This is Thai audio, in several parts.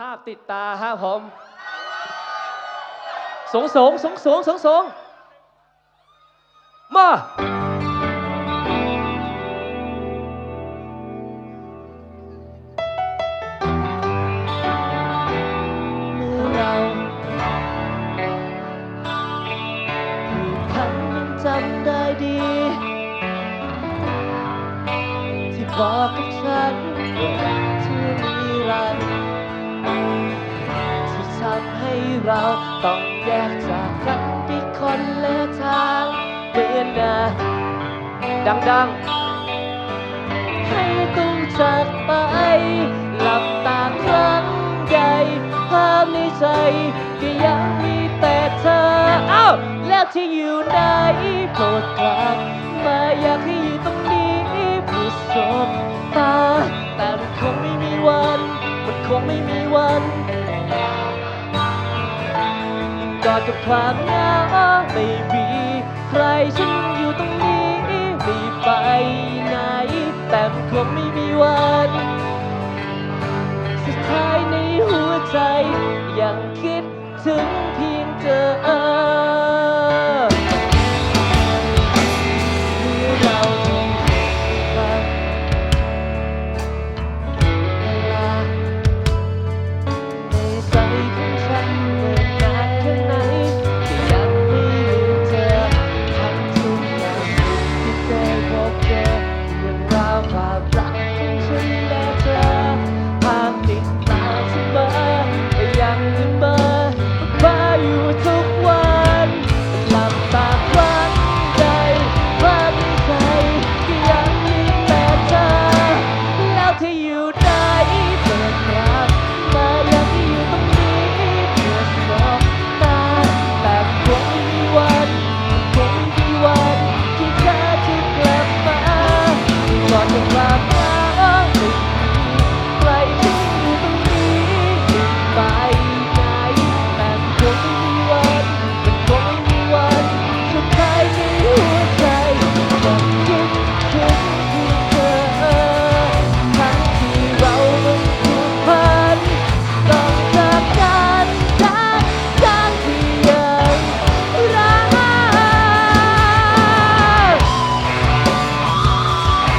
ภาพติดตาฮะผมสงสงสงสงสงสงมาเมื่อเราผูกพันยังจำได้ดี ที่บอกกับฉันว่าเธอนิรันดร์ ที่ทำให้เราต้องแยกจากกันที่คนละทางเหมือนนาดังดังให้ต้องจากไปหลับตาครั้งใหญ่ภาพในใจก็ยังมีแต่เธอเอ้าแล้วที่อยู่ไหนโปรดกลับมาอยากให้อยู่ตรงนี้เพื่อสบตา อดกับความเหงาไม่มีใครฉันอยู่ตรงนี้ไม่ไปไหน แต่มันคงไม่มีวัน สุดท้ายในหัวใจยังคิดถึงพี่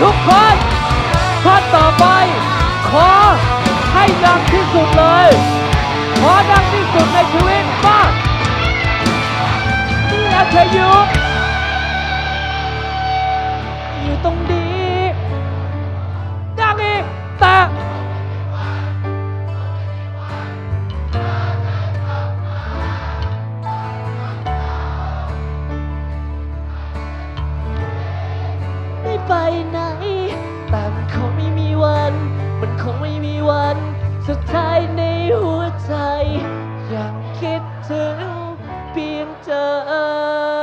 ทุกคนท่านต่อไป ขอให้ดังที่สุดเลย ขอดังที่สุดในชีวิตมาแล้วเธออยู่อยู่ตรงนี้ดังอีกแต่ไม่ไปไหน หัว